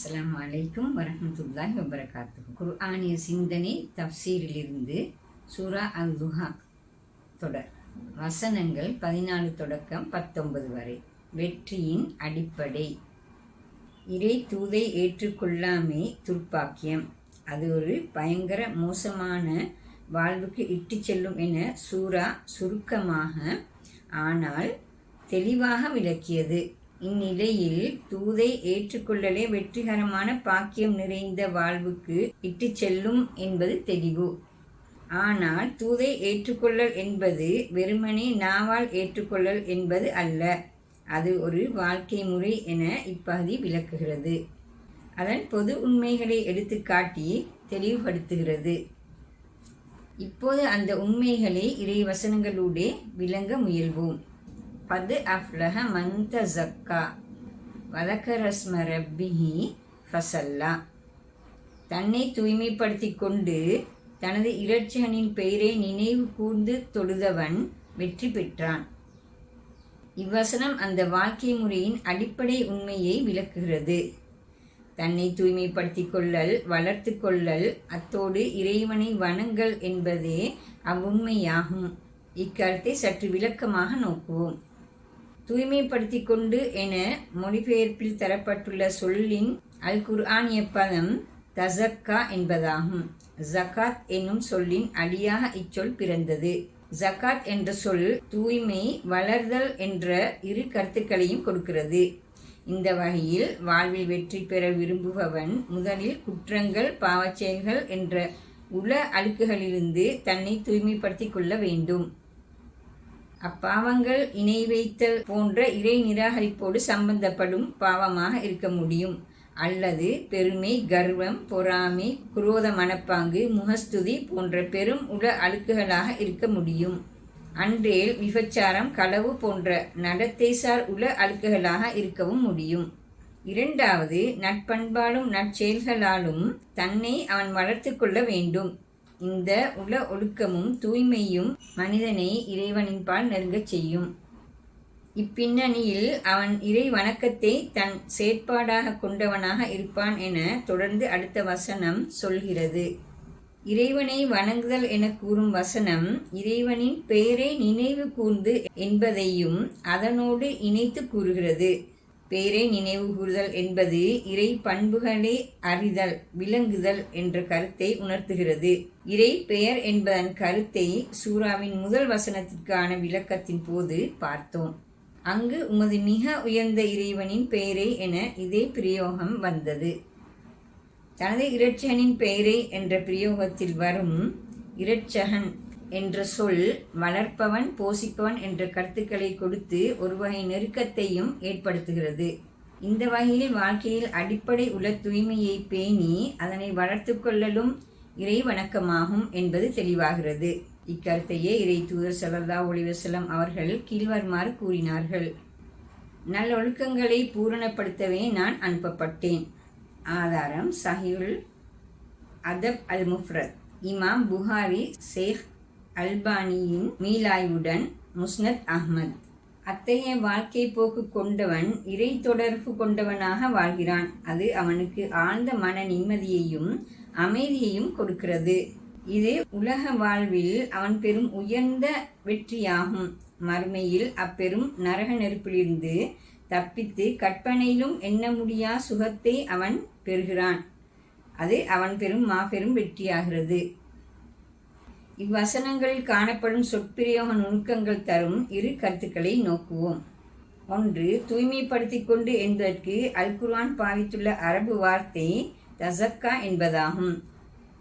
அஸ்லாம் வலைக்கும் வரஹ்மத்துல்லாஹி வபரகாத்து குர்ஆனிய சிந்தனை தப்சீரிலிருந்து சூரா அல் துஹா தொடர். வசனங்கள் பதினாலு தொடக்கம் பத்தொன்பது வரை. வெற்றியின் அடிப்படை. இறை தூதை ஏற்றுக்கொள்ளாமே துர்ப்பாக்கியம். அது ஒரு பயங்கர மோசமான வாழ்வுக்கு இட்டுச் செல்லும் என சூரா சுருக்கமாக ஆனால் தெளிவாக விளக்கியது. இந்நிலையில் தூதை ஏற்றுக்கொள்ளலே வெற்றிகரமான பாக்கியம் நிறைந்த வாழ்வுக்கு இட்டுச் செல்லும் என்பது தெளிவு. ஆனால் தூதை ஏற்றுக்கொள்ளல் என்பது வெறுமனே நாவால் ஏற்றுக்கொள்ளல் என்பது அல்ல. அது ஒரு வாழ்க்கை முறை என இப்பகுதி விளக்குகிறது. அதன் பொது உண்மைகளை எடுத்துக்காட்டி தெளிவுபடுத்துகிறது. இப்போது அந்த உண்மைகளை இறை வசனங்களூடே விளங்க முயல்வோம். பது அஃப்லஹ மந்த ஜக்கா வதக்கரஸ்ம ரப்பிஹி ஃபசல்லா தன்னை தூய்மைப்படுத்தி கொண்டு தனது இரட்சகனின் பெயரை நினைவு கூர்ந்து தொழுதவன் வெற்றி பெற்றான் இவ்வசனம் அந்த வாழ்க்கை முறையின் அடிப்படை உண்மையை விளக்குகிறது தன்னை தூய்மைப்படுத்திக் கொள்ளல் வளர்த்து கொள்ளல் அத்தோடு இறைவனை வணங்கல் என்பதே அவ்வுண்மையாகும் இக்கருத்தை சற்று விளக்கமாக நோக்குவோம் தூய்மைப்படுத்திக் கொண்டு என மொழிபெயர்ப்பில் தரப்பட்டுள்ள சொல்லின் அல் குர்ஆனிய பதம் தசக்கா என்பதாகும். ஜகாத் என்னும் சொல்லின் அடியாக இச்சொல் பிறந்தது. ஜகாத் என்ற சொல் தூய்மை வளர்தல் என்ற இரு கருத்துக்களையும் கொடுக்கிறது. இந்த வகையில் வாழ்வில் வெற்றி பெற விரும்புபவன் முதலில் குற்றங்கள் பாவச்செயல்கள் என்ற உள அழுக்குகளிலிருந்து தன்னை தூய்மைப்படுத்திக் கொள்ள வேண்டும். அப்பாவங்கள் இணை வைத்தல் போன்ற இறை நிராகரிப்போடு சம்பந்தப்படும் பாவமாக இருக்க முடியும். அல்லது பெருமை கர்வம் பொறாமை குரோத மனப்பாங்கு முகஸ்துதி போன்ற பெரும் உட அழுக்குகளாக இருக்க முடியும். அன்றேல் விபச்சாரம் களவு போன்ற நடத்தைசார் உல அழுக்குகளாக இருக்கவும் முடியும். இரண்டாவது நட்பண்பாலும் நற்செயல்களாலும் தன்னை அவன் வளர்த்து கொள்ள வேண்டும். இந்த உல ஒழுக்கமும் தூய்மையும் மனிதனை இறைவனின் பால் நெருங்கச் செய்யும். இப்பின்னணியில் அவன் இறை வணக்கத்தை தன் செயற்பாடாக கொண்டவனாக இருப்பான் என தொடர்ந்து அடுத்த வசனம் சொல்கிறது. இறைவனை வணங்குதல் என கூறும் வசனம் இறைவனின் பெயரை நினைவு கூர்ந்து என்பதையும் அதனோடு இணைத்து கூறுகிறது. பெயரே நினைவு கூறுதல் என்பது இறை பண்புகளை அறிதல் விளங்குதல் என்ற கருத்தை உணர்த்துகிறது. இறை பெயர் என்பதன் கருத்தை சூறாவின் முதல் வசனத்திற்கான விளக்கத்தின் போது பார்த்தோம். அங்கு உமது மிக உயர்ந்த இறைவனின் பெயரை என இதே பிரயோகம் வந்தது. தனது இரட்சகனின் பெயரை என்ற பிரயோகத்தில் வரும் இரட்சகன் என்ற சொல் வளர்ப்பவன் போஷிப்பவன் என்ற கருத்துக்களை கொடுத்து ஒரு வகை நெருக்கத்தையும் ஏற்படுத்துகிறது. இந்த வகையில் வாழ்க்கையில் அடிப்படை உள்ள தூய்மையை பேணி அதனை வளர்த்து கொள்ளலும் இறை வணக்கமாகும் என்பது தெளிவாகிறது. இக்கருத்தையே இறை தூதர் சல்லல்லா ஒளிவசலம் அவர்கள் கீழ்வருமாறு கூறினார்கள். நல்லொழுக்கங்களை பூரணப்படுத்தவே நான் அனுப்பப்பட்டேன். ஆதாரம் சஹியுல் அதப் அல் முஃப்ரத் இமாம் புகாரி ஷேக் அல்பானியின் மீளாய்வுடன் முஸ்னத் அஹ்மத். அத்தகைய வாழ்க்கை போக்கு கொண்டவன் இறை தொடர்பு கொண்டவனாக வாழ்கிறான். அது அவனுக்கு ஆழ்ந்த மன நிம்மதியையும் அமைதியையும் கொடுக்கிறது. இது உலக வாழ்வில் அவன் பெரும் உயர்ந்த வெற்றியாகும். மறுமையில் அப்பெரும் நரக நெருப்பிலிருந்து தப்பித்து கற்பனையிலும் எண்ண முடியா சுகத்தை அவன் பெறுகிறான். அது அவன் பெரும் மாபெரும் வெற்றியாகிறது. இவ்வசனங்களில் காணப்படும் சொற்பிரயோக நுணுக்கங்கள் தரும் இரு கருத்துக்களை நோக்குவோம். ஒன்று தூய்மைப்படுத்திக் கொண்டு என்பதற்கு அல்குர்வான் பாவித்துள்ள அரபு வார்த்தை தசக்கா என்பதாகும்.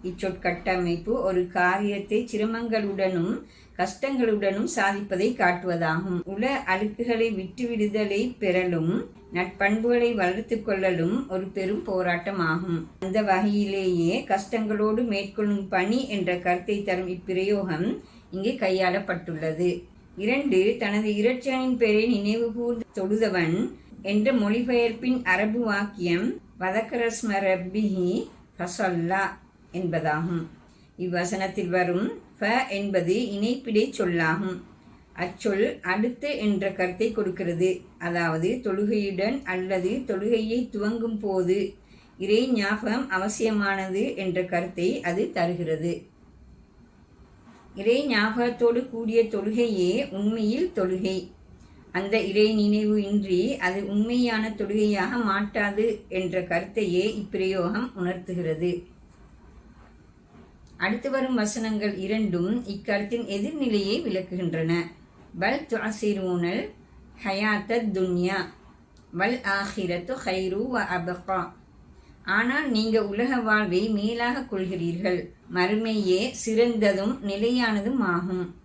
இச்சொற்கட்டமைப்பு ஒரு காரியத்தை சிரமங்களுடனும் கஷ்டங்களுடனும் சாதிப்பதை காட்டுவதாகும். உல அழுக்குகளை விட்டுவிடுதலை பெறலும் நட்பண்புகளை வளர்த்து கொள்ளலும் ஒரு பெரும் போராட்டமாகும். அந்த வகையிலேயே கஷ்டங்களோடு மேற்கொள்ளும் பணி என்ற கருத்தை தரும் இப்பிரயோகம் இங்கே கையாளப்பட்டுள்ளது. இரண்டு தனது இரட்சனின் பெயரை நினைவு கூர்ந்து தொழுதவன் என்ற மொழிபெயர்ப்பின் அரபு வாக்கியம் வதக்கரஸ்ம ரப்பிஹி ஃபசல்லா என்பதாகும். இவ்வசனத்தில் வரும் ஃப என்பது இணைப்பிடை சொல்லாகும். அச்சொல் அடுத்து என்ற கருத்தை கொடுக்கிறது. அதாவது தொழுகையுடன் அல்லது தொழுகையை துவங்கும் போது இறை ஞாபகம் அவசியமானது என்ற கருத்தை அது தருகிறது. இறை ஞாபகத்தோடு கூடிய தொழுகையே உண்மையில் தொழுகை. அந்த இறை நினைவு இன்றி அது உண்மையான தொழுகையாக மாட்டாது என்ற கருத்தையே இப்பிரயோகம் உணர்த்துகிறது. அடுத்து வரும் வசனங்கள் இரண்டும் இக்கருத்தின் எதிர்நிலையை விளக்குகின்றன. பல் துஅசிரூனல் ஹயாத்தத் துன்யா வல் ஆஹிரத்து ஹைரு வ அபகா. ஆனால் நீங்கள் உலக வாழ்வை மேலாக கொள்கிறீர்கள். மறுமையே சிறந்ததும் நிலையானதும் ஆகும்.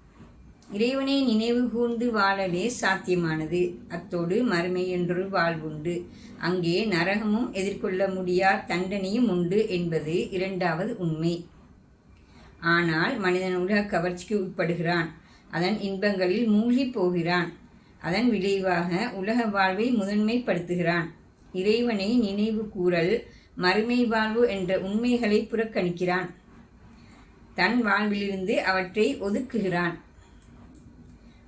இறைவனை நினைவு கூர்ந்து வாழலே சாத்தியமானது. அத்தோடு மறுமை என்று வாழ்வுண்டு. அங்கே நரகமும் எதிர்கொள்ள முடியா தண்டனையும் உண்டு என்பது இரண்டாவது உண்மை. ஆனால் மனிதன் உலக கவர்ச்சிக்கு உட்படுகிறான். அதன் இன்பங்களில் மூழ்கி போகிறான். அதன் விளைவாக உலக வாழ்வை முதன்மைப்படுத்துகிறான். இறைவனை நினைவு கூறல் மறுமை வாழ்வு என்ற உண்மைகளை புறக்கணிக்கிறான். தன் வாழ்விலிருந்து அவற்றை ஒதுக்குகிறான்.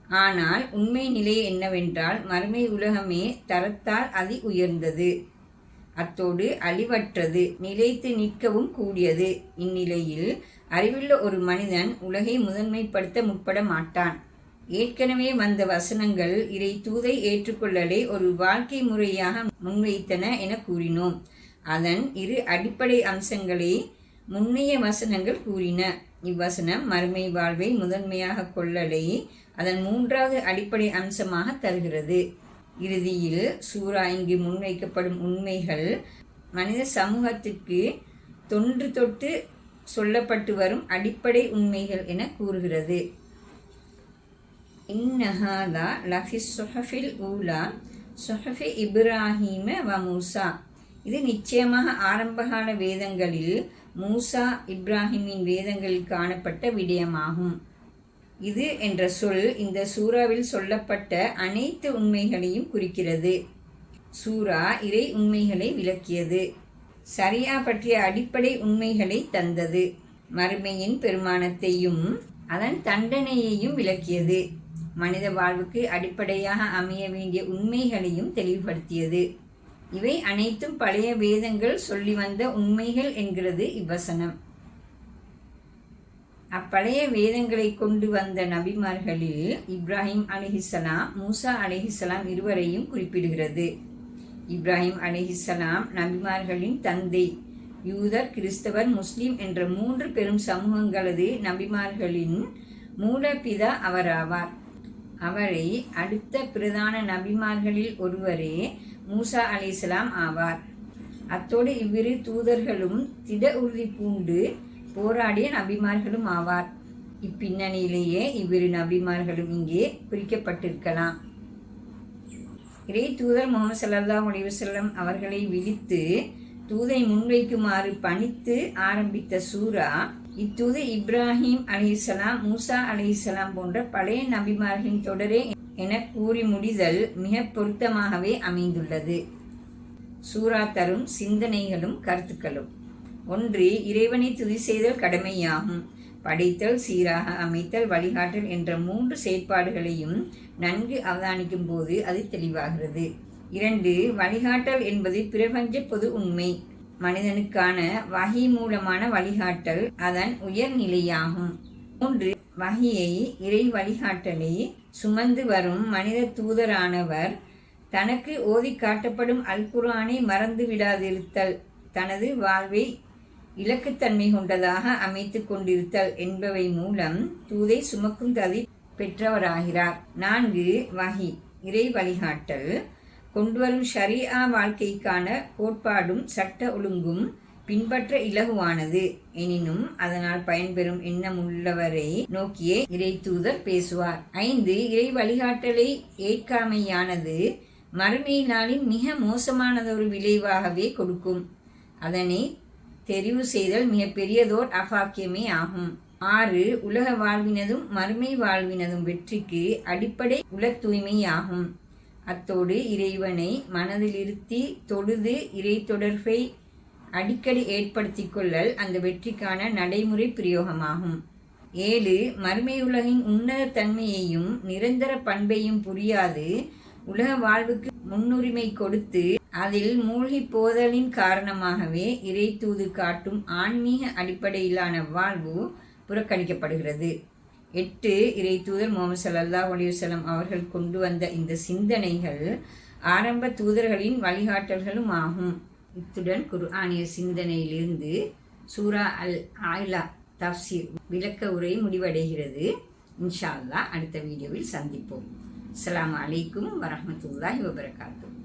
ஆனால் உண்மை நிலை என்னவென்றால் மறுமை உலகமே தரத்தால் அதி உயர்ந்தது. அத்தோடு அழிவற்றது நிலைத்து நிற்கவும் கூடியது. இந்நிலையில் அறிவுள்ள ஒரு மனிதன் உலகை முதன்மைப்படுத்த முற்பட மாட்டான் ஏற்கனவே வந்த வசனங்கள் இறை தூதை ஏற்றுக்கொள்ளலை ஒரு வாழ்க்கை முறையாக முன்வைத்தன என கூறினோம். அதன் இரு அடிப்படை அம்சங்களை முன்னைய வசனங்கள் கூறின. இவ்வசனம் மறுமை வாழ்வை முதன்மையாக கொள்ளலை அதன் மூன்றாவது அடிப்படை அம்சமாக தருகிறது. இறுதியில் சூரா இங்கு முன்வைக்கப்படும் உண்மைகள் மனித சமூகத்திற்கு தொன்று தொட்டு சொல்லப்பட்டு வரும் அடிப்படை உண்மைகள் என கூறுகிறது. இன்னஹாதா லஃபி சுஹஃபில் ஊலா சுஹஃபி இப்ராஹீம வ மூசா. இது நிச்சயமாக ஆரம்பகால வேதங்களில் மூசா இப்ராஹிமின் வேதங்களில் காணப்பட்ட விடயமாகும். இது என்ற சொல் இந்த சூறாவில் சொல்லப்பட்ட அனைத்து உண்மைகளையும் குறிக்கிறது. சூரா இறை உண்மைகளை விளக்கியது. சரியா பற்றிய அடிப்படை உண்மைகளை தந்தது. மறுமையின் பெருமானத்தையும் அதன் தண்டனையையும் விளக்கியது. மனித வாழ்வுக்கு அடிப்படையாக அமைய வேண்டிய உண்மைகளையும் தெளிவுபடுத்தியது. இவை அனைத்தும் பழைய வேதங்கள் சொல்லி வந்த உண்மைகள் என்கிறது இவ்வசனம். அப்பழைய வேதங்களை கொண்டு வந்த நபிமார்களில் இப்ராஹிம் அலிஹிசலாம் மூசா அலிஹிசலாம் இருவரையும் குறிப்பிடுகிறது. இப்ராஹிம் அலிஹிசலாம் நபிமார்களின் தந்தை யூதர் கிறிஸ்தவர் முஸ்லிம் என்ற மூன்று பெரும் சமூகங்களது நபிமார்களின் மூலபிதா அவராவார். அவரை அடுத்த பிரதான நபிமார்களில் ஒருவரே மூசா அலிஸ்லாம் ஆவார். அத்தோடு இவ்விரு தூதர்களும் திட உறுதி பூண்டு போராடிய நபிமார்களும் ஆவார். இப்பின்னணியிலேயே இவ்விரு நபிமார்களும் இங்கே குறிக்கப்பட்டிருக்கலாம். இறை தூதர் முகமது சல்லா செல்லம் அவர்களை விழித்து தூதை முன்வைக்குமாறு பணித்து ஆரம்பித்த சூரா இத்தூது இப்ராஹிம் அலிசலாம் மூசா அலிசலாம் போன்ற பழைய நபிமார்களின் தொடரே என கூறி முடிதல் மிக பொருத்தமாகவே அமைந்துள்ளது. சூரா தரும் சிந்தனைகளும் கருத்துக்களும். ஒன்று இறைவனை துதி செய்தல் கடமையாகும். படைத்தல் சீராக அமைத்தல் வழிகாட்டல் என்ற மூன்று செயற்பாடுகளையும் நன்கு அவதானிக்கும் போது அது தெளிவாகிறது. இரண்டு வழிகாட்டல் என்பது பிரபஞ்ச பொது உண்மை. மனிதனுக்கான வகை மூலமான வழிகாட்டல் அதன் உயர்நிலையாகும் மூன்று வகையை இறை வழிகாட்டலை சுமந்து வரும் மனித தூதரானவர் தனக்கு ஓதி காட்டப்படும் அல்குரானை மறந்து விடாதிருத்தல் தனது வாழ்வை இலக்குத்தன்மை கொண்டதாக அமைத்து கொண்டிருத்தல் என்பவை மூலம் தூதை சுமக்கும் தகுதி பெற்றவராகிறார். நான்கு வகி இறை வழிகாட்டல். கொண்டுவரும் ஷரியா வாழ்க்கைக்கான கோட்பாடும் சட்ட ஒழுங்கும் பின்பற்ற இலகுவானது. எனினும் அதனால் பயன்பெறும் எண்ணம் உள்ளவரை நோக்கியே இறை தூதர் பேசுவார். ஐந்து இறை வழிகாட்டலை ஏற்காமையானது மறுமையினாலின் மிக மோசமானதொரு விளைவாகவே கொடுக்கும். அதனை தெரிவு செய்தல் மிகப்பெரியதோர் அபாக்கியமே ஆகும். ஆறு உலக வாழ்வினதும் மறுமை வாழ்வினதும் வெற்றிக்கு அடிப்படை உல தூய்மையாகும் அத்தோடு இறைவனை மனதிலிருத்தி தொழுது இறை தொடர்பை அடிக்கடி ஏற்படுத்தி கொள்ளல் அந்த வெற்றிக்கான நடைமுறை பிரயோகமாகும். ஏழு மறுமை உலகின் உன்னத தன்மையையும் நிரந்தர பண்பையும் புரியாது. உலக வாழ்வுக்கு முன்னுரிமை கொடுத்து அதில் மூழ்கி போதலின் காரணமாகவே இறை தூது காட்டும் ஆன்மீக அடிப்படையிலான வாழ்வு புறக்கணிக்கப்படுகிறது. எட்டு இறை தூதர் முகமது சல்லல்லாஹ் அலிவசலம் அவர்கள் கொண்டு வந்த இந்த சிந்தனைகள் ஆரம்ப தூதர்களின் வழிகாட்டல்களும் ஆகும். இத்துடன் குர்ஆனிய சிந்தனையிலிருந்து சூரா அல் ஆயிலா தப்சீர் விளக்க உரை முடிவடைகிறது. இன்ஷா அல்லாஹ் அடுத்த வீடியோவில் சந்திப்போம். அஸ்லாம் அலைக்கும் வரமத்துல்லாஹி வபரகாத்துஹு.